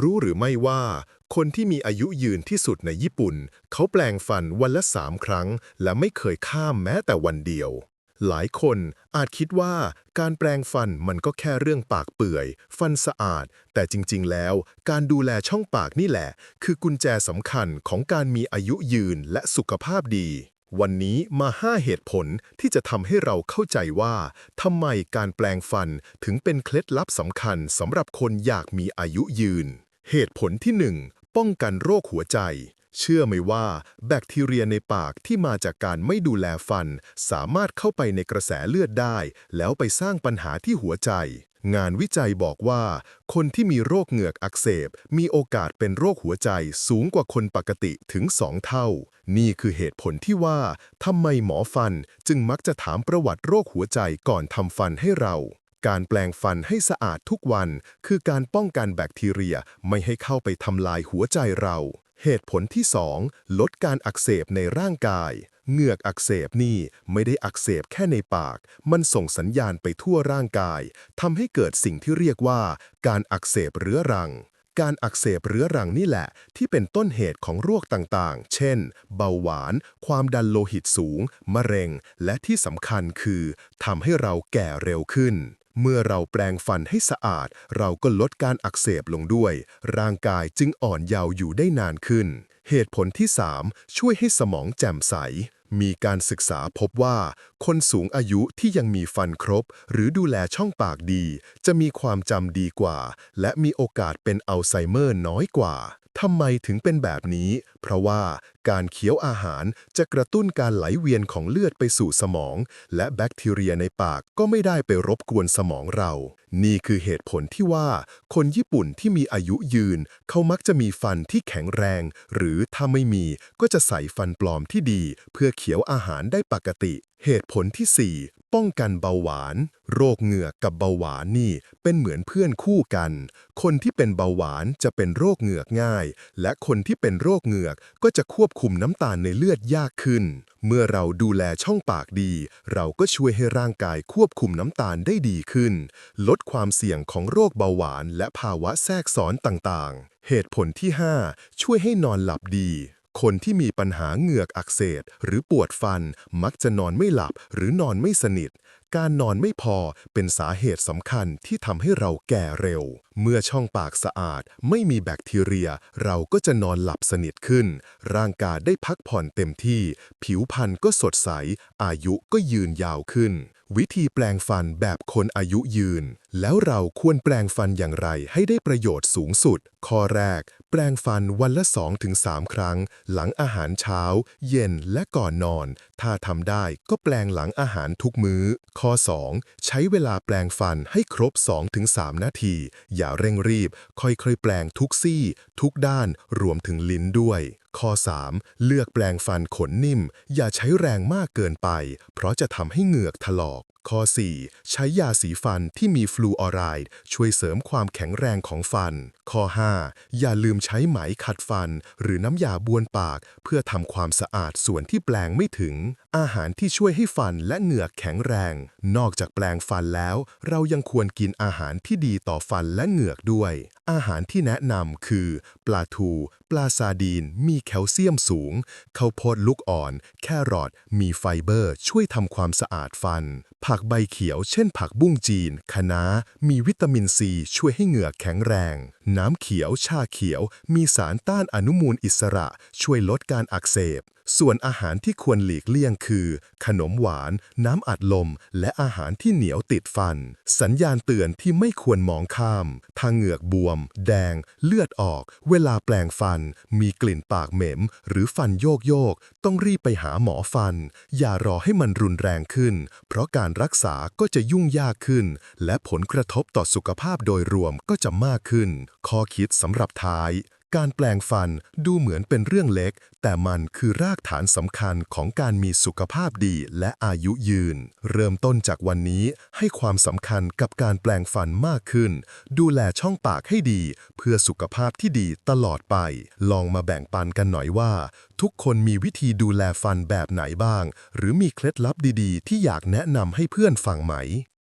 รู้หรือไม่ว่า คนที่มีอายุยืนที่สุดในญี่ปุ่น เขาแปลงฟันวันละสามครั้ง และไม่เคยข้ามแม้แต่วันเดียว หลายคนอาจคิดว่าการแปลงฟันมันก็แค่เรื่องปากเปื่อย ฟันสะอาด แต่จริงๆ แล้ว การดูแลช่องปากนี่แหละ คือกุญแจสำคัญของการมีอายุยืนและสุขภาพดีวันนี้มา 5 เหตุผลที่จะทำให้เราเข้าใจว่าทำไมการแปลงฟันถึงเป็นเคล็ดลับสำคัญสำหรับคนอยากมีอายุยืน เหตุผลที่ 1 ป้องกันโรคหัวใจ เชื่อไหมว่าแบคทีเรียในปากที่มาจากการไม่ดูแลฟัน สามารถเข้าไปในกระแสเลือดได้ แล้วไปสร้างปัญหาที่หัวใจ งานวิจัยบอกว่า คนที่มีโรคเหงือกอักเสบ มีโอกาสเป็นโรคหัวใจสูงกว่าคนปกติถึง 2 เท่า นี่คือเหตุผลที่ว่าทำไมหมอฟันจึงมักจะถามประวัติโรคหัวใจก่อนทำฟันให้เรา การแปลงฟันให้สะอาดทุกวันคือการป้องกันแบคทีเรียไม่ให้เข้าไปทำลายหัวใจเรา เหตุผลที่ 2 ลดการอักเสบในร่างกาย เหงือกอักเสบนี่ไม่ได้อักเสบแค่ในปาก มันส่งสัญญาณไปทั่วร่างกายทำให้เกิดสิ่งที่เรียกว่า การอักเสบเรื้อรังการอักเสบเรื้อรังนี่แหละ ที่เป็นต้นเหตุของโรคต่างๆ เช่น เบาหวาน ความดันโลหิตสูง มะเร็ง และที่สำคัญคือทำให้เราแก่เร็วขึ้น เมื่อเราแปลงฟันให้สะอาด เราก็ลดการอักเสบลงด้วย ร่างกายจึงอ่อนเยาว์อยู่ได้นานขึ้น เหตุผลที่ 3 ช่วยให้สมองแจ่มใส มีการศึกษาพบว่า คนสูงอายุที่ยังมีฟันครบ หรือดูแลช่องปากดี จะมีความจำดีกว่า และมีโอกาสเป็นอัลไซเมอร์น้อยกว่า ทำไมถึงเป็นแบบนี้ เพราะว่าการเคี้ยวอาหารจะกระตุ้นการไหลเวียนของเลือดไปสู่สมอง และแบคทีเรียในปากก็ไม่ได้ไปรบกวนสมองเรา นี่คือเหตุผลที่ว่า คนญี่ปุ่นที่มีอายุยืน เขามักจะมีฟันที่แข็งแรง หรือถ้าไม่มีก็จะใส่ฟันปลอมที่ดี เพื่อเคี้ยวอาหารได้ปกติ เหตุผลที่ 4 ป้องกันเบาหวาน โรคเหงือกกับเบาหวานนี่เป็นเหมือนเพื่อนคู่กัน คนที่เป็นเบาหวานจะเป็นโรคเหงือกง่าย และคนที่เป็นโรคเหงือกก็จะควบคุมน้ำตาลในเลือดยากขึ้น เมื่อเราดูแลช่องปากดี เราก็ช่วยให้ร่างกายควบคุมน้ำตาลได้ดีขึ้น ลดความเสี่ยงของโรคเบาหวาน และภาวะแทรกซ้อนต่างๆ เหตุผลที่ 5 ช่วยให้นอนหลับดี คนที่มีปัญหาเหงือกอักเสบหรือปวดฟันมักจะนอนไม่หลับหรือนอนไม่สนิท การนอนไม่พอเป็นสาเหตุสำคัญที่ทำให้เราแก่เร็ว เมื่อช่องปากสะอาดไม่มีแบคทีเรีย เราก็จะนอนหลับสนิทขึ้น ร่างกายได้พักผ่อนเต็มที่ ผิวพรรณก็สดใส อายุก็ยืนยาวขึ้น วิธีแปลงฟันแบบคนอายุยืน แล้วเราควรแปลงฟันอย่างไรให้ได้ประโยชน์สูงสุด ข้อแรก ปลงฟันวันละ 2-3 ครั้ง หลังอาหารเช้า เย็นและก่อนนอน ถ้าทำได้ก็แปลงหลังอาหารทุกมื้อ ข้อ 2 ใช้เวลาแปลงฟันให้ครบ 2-3 นาที อย่าเร่งรีบ ค่อยๆแปลงทุกซี่ ทุกด้านรวมถึงลิ้นด้วย ข้อ 3 เลือกแปลงฟันขนนิ่ม อย่าใช้แรงมากเกินไป เพราะจะทำให้เหงือกถลอก ข้อ 4 ใช้ยาสีฟันที่มีฟลูออไรด์ช่วยเสริมความแข็งแรงของฟัน ข้อ 5 อย่าลืมใช้ไหมขัดฟัน หรือน้ำยาบ้วนปาก เพื่อทำความสะอาดส่วนที่แปลงไม่ถึง อาหารที่ช่วยให้ฟันและเหงือกแข็งแรง นอกจากแปลงฟันแล้ว เรายังควรกินอาหารที่ดีต่อฟันและเหงือกด้วยอาหารที่แนะนำคือ ปลาทู ปลาซาดีน มีแคลเซียมสูงข้าวโพดลูกอ่อน แครอทมีไฟเบอร์ ช่วยทำความสะอาดฟัน ผักใบเขียวเช่นผักบุ้งจีน คะน้า มีวิตามินซีช่วยให้เหงือกแข็งแรง น้ำเขียว ชาเขียว มีสารต้านอนุมูลอิสระ ช่วยลดการอักเสบ ส่วนอาหารที่ควรหลีกเลี่ยงคือ ขนมหวาน น้ำอัดลม และอาหารที่เหนียวติดฟัน สัญญาณเตือนที่ไม่ควรมองข้าม ทางเหงือกบวม แดง เลือดออก เวลาแปลงฟัน มีกลิ่นปากเหม็ม หรือฟันโยกโยก ต้องรีบไปหาหมอฟัน อย่ารอให้มันรุนแรงขึ้น เพราะการรักษาก็จะยุ่งยากขึ้น และผลกระทบต่อสุขภาพโดยรวมก็จะมากขึ้น ข้อคิดสำหรับท้าย การแปลงฟันดูเหมือนเป็นเรื่องเล็ก แต่มันคือรากฐานสำคัญของการมีสุขภาพดีและอายุยืน เริ่มต้นจากวันนี้ให้ความสำคัญกับการแปลงฟันมากขึ้น ดูแลช่องปากให้ดี เพื่อสุขภาพที่ดีตลอดไป ลองมาแบ่งปันกันหน่อยว่า ทุกคนมีวิธีดูแลฟันแบบไหนบ้าง หรือมีเคล็ดลับดีๆ ที่อยากแนะนำให้เพื่อนฟังไหม